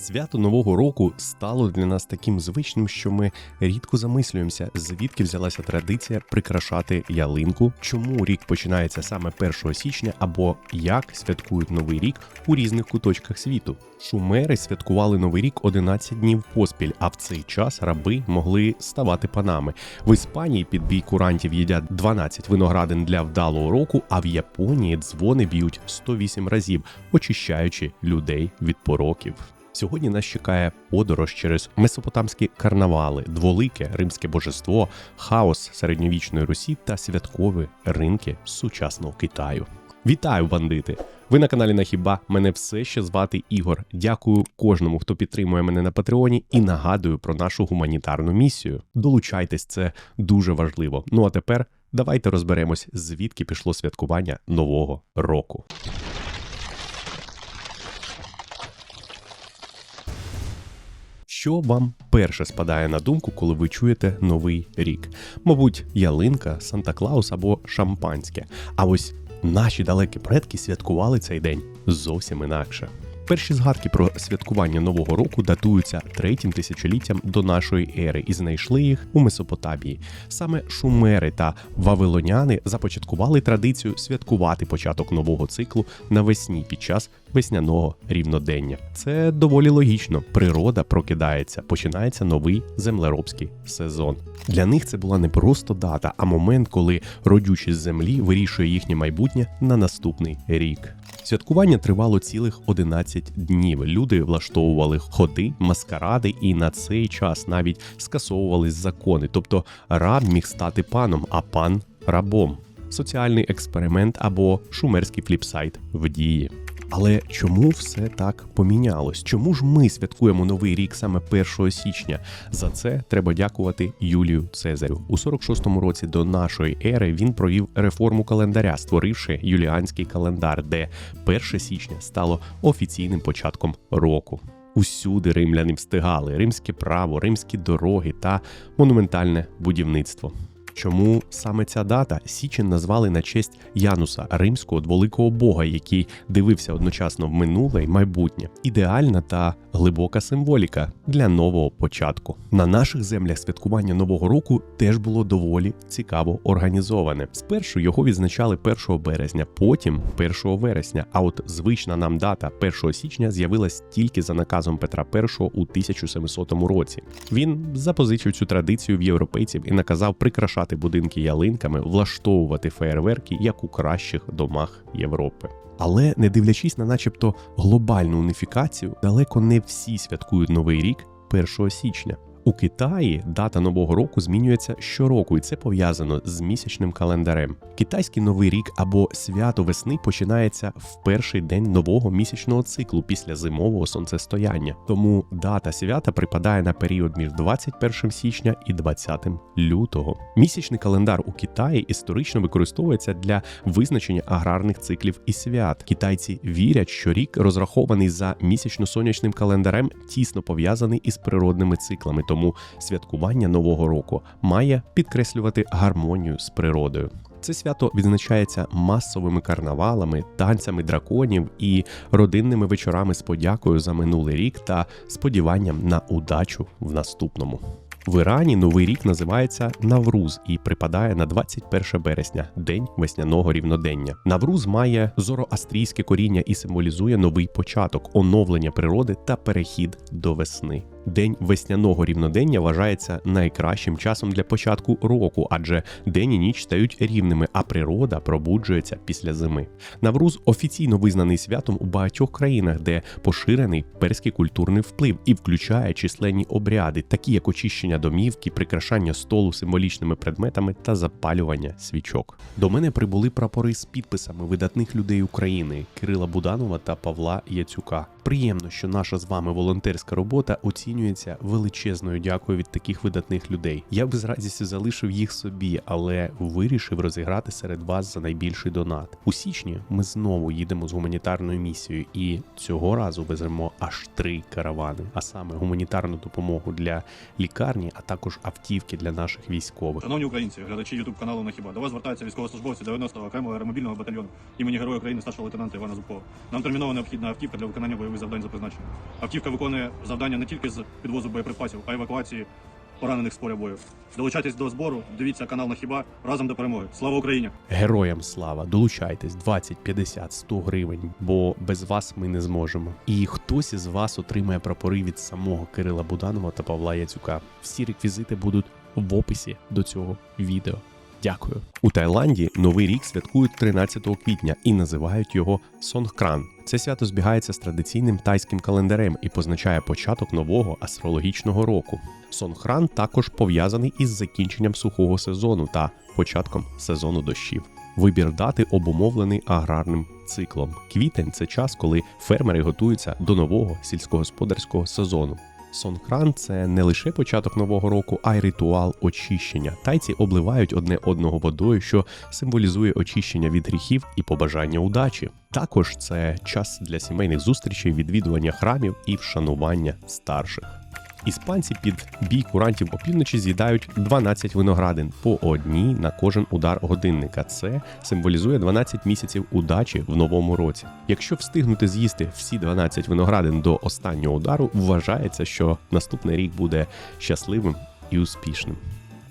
Свято Нового року стало для нас таким звичним, що ми рідко замислюємося, звідки взялася традиція прикрашати ялинку, чому рік починається саме 1 січня, або як святкують новий рік у різних куточках світу. Шумери святкували новий рік 11 днів поспіль, а в цей час раби могли ставати панами. В Іспанії під бій курантів їдять 12 виноградин для вдалого року, а в Японії дзвони б'ють 108 разів, очищаючи людей від пороків. Сьогодні нас чекає подорож через месопотамські карнавали, дволике римське божество, хаос середньовічної Русі та святкові ринки сучасного Китаю. Вітаю, бандити! Ви на каналі Нахіба. Мене все ще звати Ігор. Дякую кожному, хто підтримує мене на Патреоні, і нагадую про нашу гуманітарну місію. Долучайтесь, це дуже важливо. Ну а тепер давайте розберемось, звідки пішло святкування нового року. Що вам перше спадає на думку, коли ви чуєте новий рік? Мабуть, ялинка, Санта Клаус або шампанське. А ось наші далекі предки святкували цей день зовсім інакше. Перші згадки про святкування нового року датуються третім тисячоліттям до нашої ери і знайшли їх у Месопотамії. Саме шумери та вавилоняни започаткували традицію святкувати початок нового циклу навесні під час весняного рівнодення. Це доволі логічно. Природа прокидається, починається новий землеробський сезон. Для них це була не просто дата, а момент, коли родючість землі вирішує їхнє майбутнє на наступний рік. Святкування тривало цілих 11 днів. Люди влаштовували ходи, маскаради, і на цей час навіть скасовували закони. Тобто раб міг стати паном, а пан рабом. Соціальний експеримент або шумерський фліпсайт в дії. Але чому все так помінялось? Чому ж ми святкуємо новий рік саме 1 січня? За це треба дякувати Юлію Цезарю. У 46-му році до нашої ери він провів реформу календаря, створивши юліанський календар, де 1 січня стало офіційним початком року. Усюди римляни встигали римське право, римські дороги та монументальне будівництво. Чому саме ця дата Січень назвали на честь Януса, римського дволикого бога, який дивився одночасно в минуле й майбутнє. Ідеальна та глибока символіка для нового початку. На наших землях святкування нового року теж було доволі цікаво організоване. Спершу його відзначали 1 березня, потім 1 вересня. А от звична нам дата 1 січня з'явилась тільки за наказом Петра І у 1700 році. Він запозичив цю традицію в європейців і наказав прикрашати будинки ялинками, влаштовувати феєрверки як у кращих домах Європи. Але не дивлячись на начебто глобальну уніфікацію, далеко не всі святкують новий рік 1 січня. У Китаї дата нового року змінюється щороку, і це пов'язано з місячним календарем. Китайський новий рік або свято весни починається в перший день нового місячного циклу після зимового сонцестояння. Тому дата свята припадає на період між 21 січня і 20 лютого. Місячний календар у Китаї історично використовується для визначення аграрних циклів і свят. Китайці вірять, що рік розрахований за місячно-сонячним календарем, тісно пов'язаний із природними циклами тому святкування нового року має підкреслювати гармонію з природою. Це свято відзначається масовими карнавалами, танцями драконів і родинними вечорами з подякою за минулий рік та сподіванням на удачу в наступному. В Ірані новий рік називається Навруз і припадає на 21 березня, день весняного рівнодення. Навруз має зороастрійське коріння і символізує новий початок, оновлення природи та перехід до весни. День весняного рівнодення вважається найкращим часом для початку року, адже день і ніч стають рівними, а природа пробуджується після зими. Навруз офіційно визнаний святом у багатьох країнах, де поширений перський культурний вплив і включає численні обряди, такі як очищення домівки, прикрашання столу символічними предметами та запалювання свічок. До мене прибули прапори з підписами видатних людей України Кирила Буданова та Павла Яцюка. Приємно, що наша з вами волонтерська робота у оцінюється величезною дякою від таких видатних людей. Я би з радістю залишив їх собі, але вирішив розіграти серед вас за найбільший донат. У січні ми знову їдемо з гуманітарною місією, і цього разу веземо аж три каравани, а саме гуманітарну допомогу для лікарні, а також автівки для наших військових. Шановні українці, глядачі Ютуб каналу на хіба до вас звертаються військовослужбовці 90-го окремого аеромобільного батальйону імені Героя України старшого лейтенанта Івана Зубкова. Нам терміново необхідна автівка для виконання бойових завдань за призначенням. Автівка виконує завдання не тільки з підвозу боєприпасів, а евакуації поранених з поля бою. Долучайтесь до збору, дивіться канал на хіба разом до перемоги. Слава Україні! Героям слава, долучайтесь 20, 50, 100 гривень, бо без вас ми не зможемо. І хтось із вас отримає прапори від самого Кирила Буданова та Павла Яцюка. Всі реквізити будуть в описі до цього відео. Дякую. У Таїланді новий рік святкують 13 квітня і називають його Сонгкран. Це свято збігається з традиційним тайським календарем і позначає початок нового астрологічного року. Сонгхран також пов'язаний із закінченням сухого сезону та початком сезону дощів. Вибір дати обумовлений аграрним циклом. Квітень це час, коли фермери готуються до нового сільськогосподарського сезону. Сонгхран це не лише початок нового року, а й ритуал очищення. Тайці обливають одне одного водою, що символізує очищення від гріхів і побажання удачі. Також це час для сімейних зустрічей, відвідування храмів і вшанування старших. Іспанці під бій курантів опівночі з'їдають 12 виноградин по одній на кожен удар годинника. Це символізує 12 місяців удачі в новому році. Якщо встигнути з'їсти всі 12 виноградин до останнього удару, вважається, що наступний рік буде щасливим і успішним.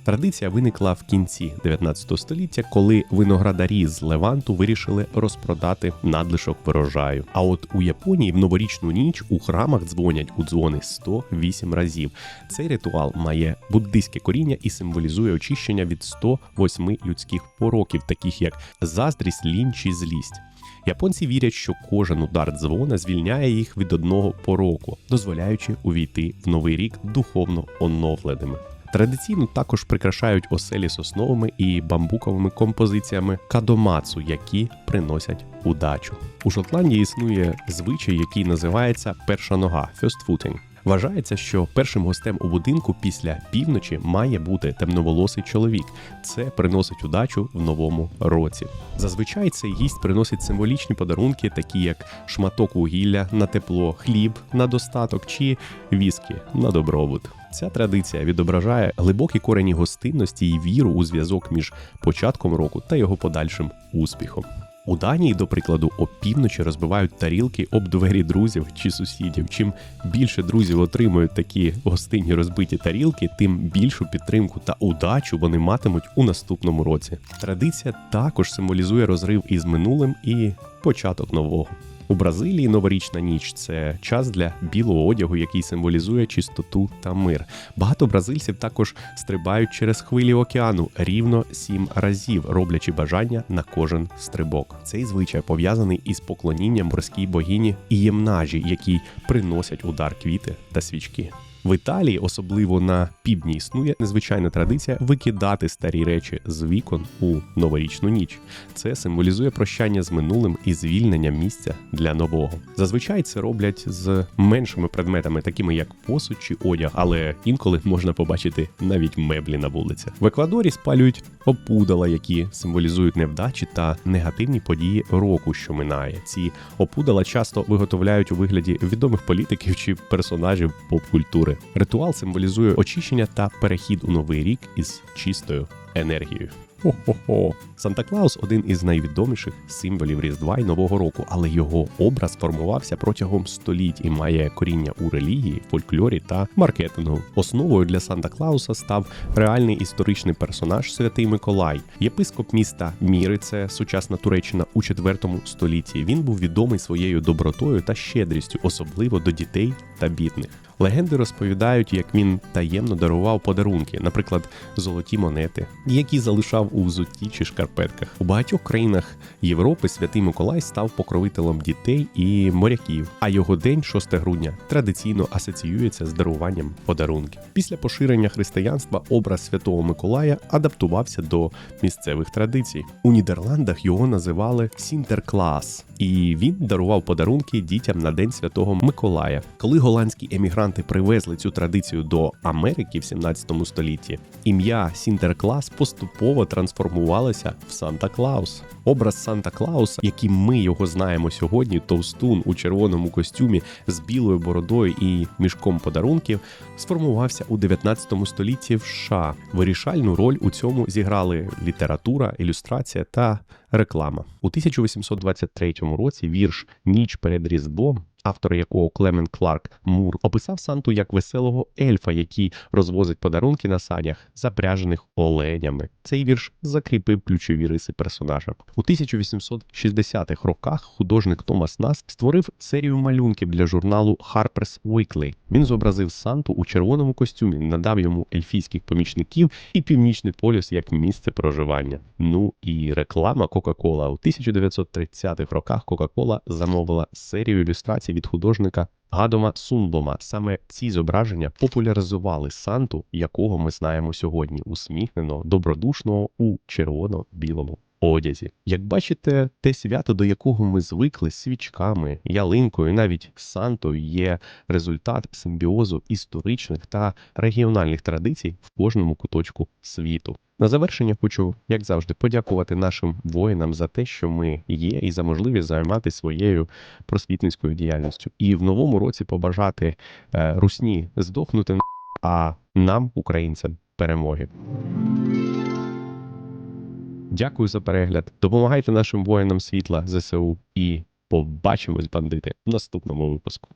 Традиція виникла в кінці 19 століття, коли виноградарі з Леванту вирішили розпродати надлишок врожаю. А от у Японії в новорічну ніч у храмах дзвонять у дзвони 108 разів. Цей ритуал має буддийське коріння і символізує очищення від 108 людських пороків, таких як заздрість, лінь чи злість. Японці вірять, що кожен удар дзвона звільняє їх від одного пороку, дозволяючи увійти в новий рік духовно оновленими. Традиційно також прикрашають оселі сосновими і бамбуковими композиціями кадомацу, які приносять удачу. У Шотландії існує звичай, який називається перша нога first. Вважається, що першим гостем у будинку після півночі має бути темноволосий чоловік. Це приносить удачу в новому році. Зазвичай цей гість приносить символічні подарунки, такі як шматок вугілля на тепло, хліб на достаток чи віскі на добробут. Ця традиція відображає глибокі корені гостинності і віру у зв'язок між початком року та його подальшим успіхом. У Данії, до прикладу, опівночі розбивають тарілки об двері друзів чи сусідів. Чим більше друзів отримують такі гостинні розбиті тарілки, тим більшу підтримку та удачу вони матимуть у наступному році. Традиція також символізує розрив із минулим і початок нового. У Бразилії новорічна ніч це час для білого одягу, який символізує чистоту та мир. Багато бразильців також стрибають через хвилі океану рівно сім разів, роблячи бажання на кожен стрибок. Цей звичай пов'язаний із поклонінням морській богині Іємнажі, якій приносять удар квіти та свічки. В Італії, особливо на півдні, існує незвичайна традиція викидати старі речі з вікон у новорічну ніч. Це символізує прощання з минулим і звільнення місця для нового. Зазвичай це роблять з меншими предметами, такими як посуд чи одяг, але інколи можна побачити навіть меблі на вулицях. В Еквадорі спалюють опудала, які символізують невдачі та негативні події року, що минає. Ці опудала часто виготовляють у вигляді відомих політиків чи персонажів поп-культури. Ритуал символізує очищення та перехід у новий рік із чистою енергією. Хо-хо-хо. Санта Клаус один із найвідоміших символів Різдва й Нового року, але його образ формувався протягом століть і має коріння у релігії, фольклорі та маркетингу. Основою для Санта Клауса став реальний історичний персонаж Святий Миколай, єпископ міста Міри, це сучасна Туреччина у 4 столітті. Він був відомий своєю добротою та щедрістю, особливо до дітей та бідних. Легенди розповідають, як він таємно дарував подарунки, наприклад, золоті монети, які залишав у взутті чи шкарпетках. У багатьох країнах Європи святий Миколай став покровителем дітей і моряків. А його день, 6 грудня, традиційно асоціюється з даруванням подарунків. Після поширення християнства образ святого Миколая адаптувався до місцевих традицій. У Нідерландах його називали Сінтерклас. І він дарував подарунки дітям на День Святого Миколая. Коли голландські емігранти привезли цю традицію до Америки в 17 столітті, ім'я Сінтерклас поступово трансформувалося в Санта Клаус. Образ Санта Клауса, яким ми його знаємо сьогодні, товстун у червоному костюмі з білою бородою і мішком подарунків, сформувався у 19 столітті в США. Вирішальну роль у цьому зіграли література, ілюстрація та реклама. У 1823 році вірш Ніч перед Різдвом. Автор якого Клемен Кларк Мур описав Санту як веселого ельфа, який розвозить подарунки на санях, запряжених оленями. Цей вірш закріпив ключові риси персонажа. У 1860-х роках художник Томас Нас створив серію малюнків для журналу Harper's Weekly. Він зобразив Санту у червоному костюмі, надав йому ельфійських помічників і північний полюс як місце проживання. Ну і реклама Кока-Кола у 1930-х роках Кока-Кола замовила серію ілюстрацій від художника Гадома Сундома. Саме ці зображення популяризували Санту, якого ми знаємо сьогодні, усміхненого, добродушного у червоно-білому одязі. Як бачите, те свято, до якого ми звикли з свічками, ялинкою, навіть Сантою, є результат симбіозу історичних та регіональних традицій в кожному куточку світу. На завершення хочу, як завжди, подякувати нашим воїнам за те, що ми є, і за можливість займатися своєю просвітницькою діяльністю. І в новому році побажати е, русні здохнути, а нам, українцям, перемоги. Дякую за перегляд. Допомагайте нашим воїнам світла ЗСУ і побачимось, бандити, в наступному випуску.